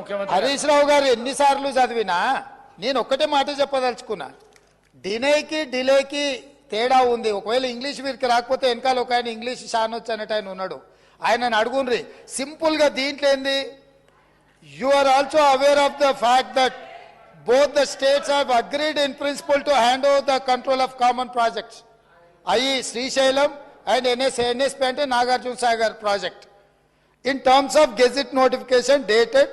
ముఖ్యమంత్రి హరీష్ రావు గారు ఎన్నిసార్లు చదివినా నేను ఒక్కటే మాట చెప్పదలుచుకున్నా. డినేకి డిలేకి తేడా ఉంది. ఒకవేళ ఇంగ్లీష్ వీరికి రాకపోతే వెనకాల ఒక ఆయన ఇంగ్లీష్ షానొచ్చు అన్నట్టు ఆయన ఉన్నాడు. ఆయనను అడుగుండ్రి సింపుల్గా దీంట్లో ఏంది? You are also aware of the fact that both the states have agreed in principle to hand over the control of common projects అయి శ్రీశైలం అండ్ ఎన్ఎస్ ఎన్ఎస్పి అంటే Nagarjuna Sagar project. In terms of gazette notification dated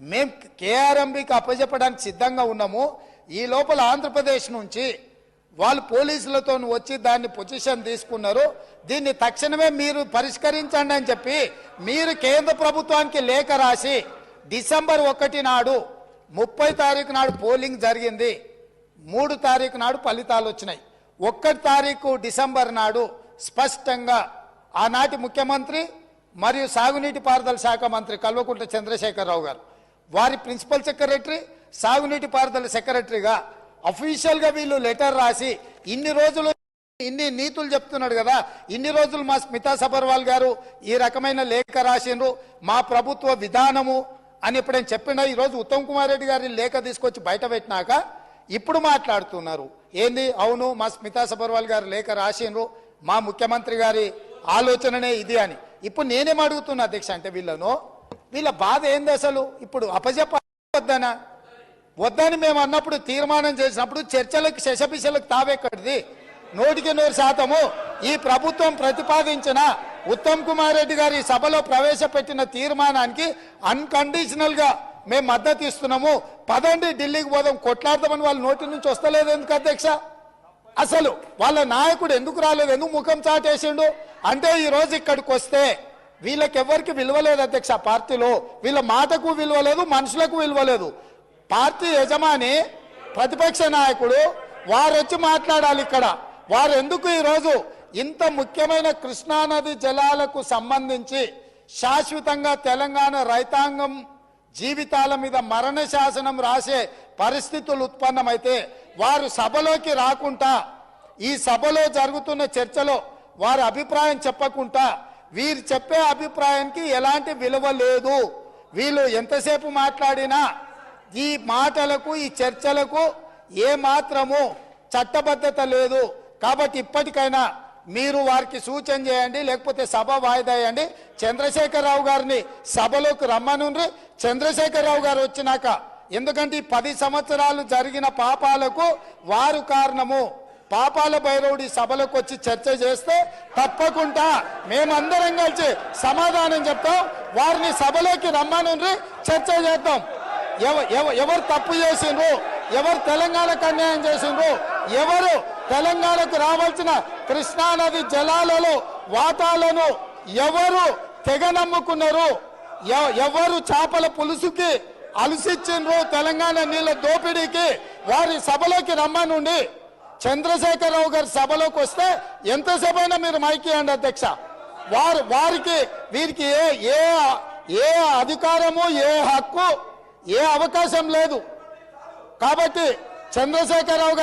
మేము కేఆర్ఎంబికి అప్పచెప్పడానికి సిద్ధంగా ఉన్నాము. ఈ లోపల ఆంధ్రప్రదేశ్ నుంచి వాళ్ళు పోలీసులతో వచ్చి దాన్ని పొజిషన్ తీసుకున్నారు. దీన్ని తక్షణమే మీరు పరిష్కరించండి అని చెప్పి మీరు కేంద్ర ప్రభుత్వానికి లేఖ రాసి డిసెంబర్ ఒకటి నాడు ముప్పై తారీఖు నాడు పోలింగ్ జరిగింది. మూడు తారీఖు నాడు ఫలితాలు వచ్చినాయి. ఒక్కటి తారీఖు డిసెంబర్ నాడు స్పష్టంగా ఆనాటి ముఖ్యమంత్రి మరియు సాగునీటి పారుదల శాఖ మంత్రి కల్వకుంట్ల చంద్రశేఖరరావు గారు వారి ప్రిన్సిపల్ సెక్రటరీ సాగునీటి పారుదల సెక్రటరీగా అఫీషియల్గా వీళ్ళు లెటర్ రాసి ఇన్ని రోజులు ఇన్ని నీతులు చెప్తున్నాడు కదా ఇన్ని రోజులు మా స్మితా సబర్వాల్ గారు ఈ రకమైన లేఖ రాసిండ్రు మా ప్రభుత్వ విధానము అని ఎప్పుడైనా చెప్పినా ఈరోజు ఉత్తమ్ కుమార్ రెడ్డి గారి లేఖ తీసుకొచ్చి బయట పెట్టినాక ఇప్పుడు మాట్లాడుతున్నారు. ఏంది? అవును మా స్మితా సబర్వాల్ గారు లేఖ రాసిండ్రు మా ముఖ్యమంత్రి గారి ఆలోచననే ఇది అని. ఇప్పుడు నేనేం అడుగుతున్నా అధ్యక్ష అంటే వీళ్ళను? వీళ్ళ బాధ ఏంది అసలు? ఇప్పుడు అపజెప్పద్దనా వద్దని మేము అన్నప్పుడు తీర్మానం చేసినప్పుడు చర్చలకు శశపిశలకు తావెక్కడిది? నూటికి నూరు శాతము ఈ ప్రభుత్వం ప్రతిపాదించిన ఉత్తమ్ కుమార్ రెడ్డి గారి సభలో ప్రవేశపెట్టిన తీర్మానానికి అన్కండిషనల్గా మేము మద్దతు ఇస్తున్నాము. పదండి ఢిల్లీకి పోదాం. కొట్లాడదామని వాళ్ళ నోటి నుంచి వస్తలేదు ఎందుకు అధ్యక్ష? అసలు వాళ్ళ నాయకుడు ఎందుకు రాలేదు? ఎందుకు ముఖం చాటేసిండు? అంటే ఈరోజు ఇక్కడికి వస్తే వీళ్ళకి ఎవరికి విలువ లేదు అధ్యక్ష పార్టీలో. వీళ్ళ మాటకు విలువ లేదు మనుషులకు విలువ లేదు. పార్టీ యజమాని ప్రతిపక్ష నాయకుడు వారు వచ్చి మాట్లాడాలి ఇక్కడ. వారు ఎందుకు ఈరోజు ఇంత ముఖ్యమైన కృష్ణానది జలాలకు సంబంధించి శాశ్వతంగా తెలంగాణ రైతాంగం జీవితాల మీద మరణ శాసనం రాసే పరిస్థితులు ఉత్పన్నమైతే వారు సభలోకి రాకుండా ఈ సభలో జరుగుతున్న చర్చలో వారి అభిప్రాయం చెప్పకుండా వీరు చెప్పే అభిప్రాయానికి ఎలాంటి విలువ లేదు. వీళ్ళు ఎంతసేపు మాట్లాడినా ఈ మాటలకు ఈ చర్చలకు ఏ మాత్రము చట్టబద్ధత లేదు. కాబట్టి ఇప్పటికైనా మీరు వారికి సూచన చేయండి లేకపోతే సభ వాయిదా వేయండి. చంద్రశేఖరరావు గారిని సభలోకి రమ్మనుండ్రి. చంద్రశేఖరరావు గారు వచ్చినాక ఎందుకంటే ఈ పది సంవత్సరాలు జరిగిన పాపాలకు వారు కారణము. పాపాల భైరవుడి సభలకు వచ్చి చర్చ చేస్తే తప్పకుండా మేమందరం కలిసి సమాధానం చెప్తాం. వారిని సభలోకి రమ్మనుండ్రి చర్చ చేద్దాం. ఎవ- ఎవ- ఎవరు తప్పు చేసిండ్రు? ఎవరు తెలంగాణకు అన్యాయం చేసిండ్రు? ఎవరు తెలంగాణకు రావాల్సిన కృష్ణానది జలాలలో వాతాలను ఎవరు తెగ నమ్ముకున్నారు ఎవరు చేపల పులుసుకి అలసిచ్చిండ్రు తెలంగాణ నీళ్ళ దోపిడీకి? వారి సభలోకి రమ్మనుండి. చంద్రశేఖరరావు గారి సభలోకి వస్తే ఎంతసేపు అయినా మీరు మైకియండి అధ్యక్ష. వారు వారికి వీరికి ఏ ఏ ఏ అధికారము ఏ హక్కు ఏ అవకాశం లేదు. కాబట్టి చంద్రశేఖరరావు గారు